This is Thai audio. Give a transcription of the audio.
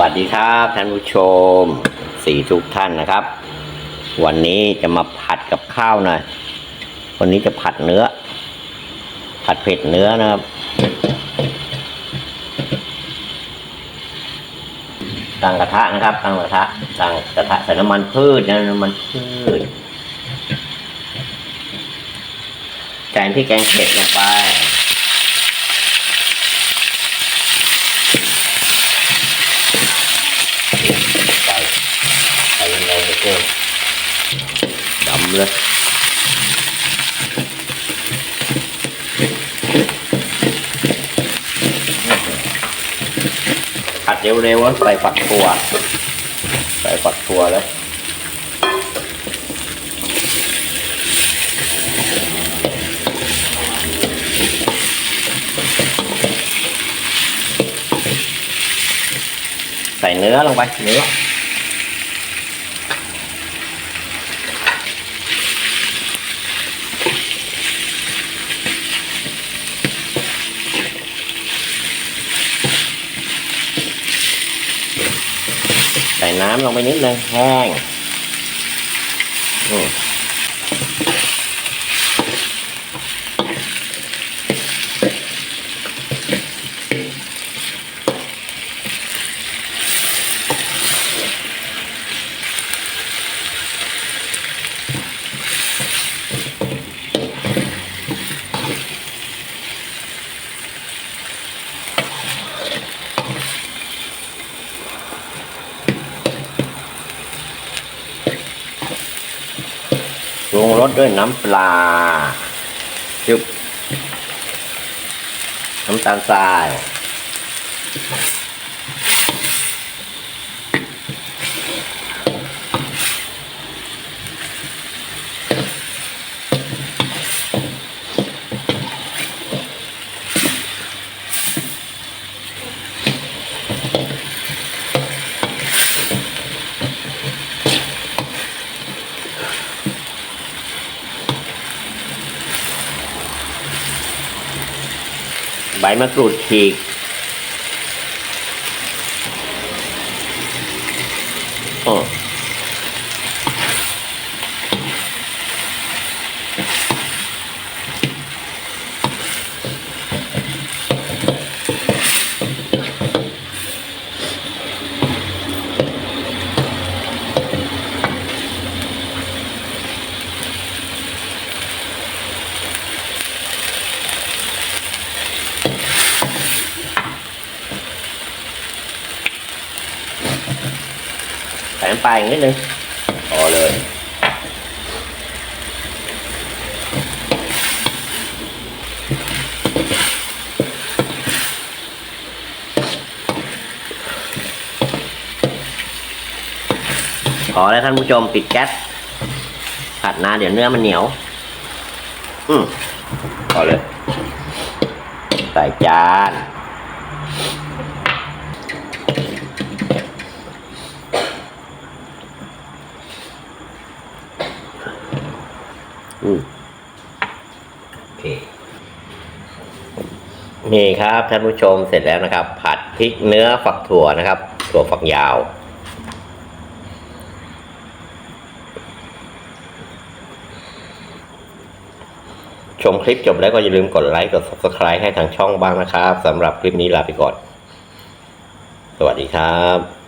วัสดีครับท่านผู้ชมสี่ทุกท่านนะครับ วันนี้จะมาผัดกับข้าวหน่อยวันนี้จะผัดเนื้อ ผัดเผ็ดเนื้อนะครับ ตั้งกระทะนะครับ ตั้งกระทะตั้งกระทะใส่น้ำมันพืชนะน้ำมันพืชใส่พริกแกงเผ็ดลงไป ดำเลยผัดเร็วๆใส่ฝักถั่วใส่ฝักถั่วแล้วใส่เนื้อลงไปเนื้อ ใส่น้ำลงไปนิดนึงแห้ง ปรุงรสด้วยน้ำปลาจุบน้ำตาลทราย บมะกรูดฉีก โอ้ ส่น้ำปลาอีกนิดนึงพอเลยพอแล้วท่านผู้ชมปิดแก๊สผัดนานเดี๋ยวเนื้อมันเหนียว อืมพอเลย ใส่จาน อืมโอเคนี่ครับท่านผู้ชมเสร็จแล้วนะครับ ผัดพริกเนื้อฝักถั่วนะครับ ถั่วฝักยาว ชมคลิปจบแล้วก็อย่าลืมกดไลค์กด subscribe ให้ทางช่องบ้างนะครับสำหรับคลิปนี้ลาไปก่อน สวัสดีครับ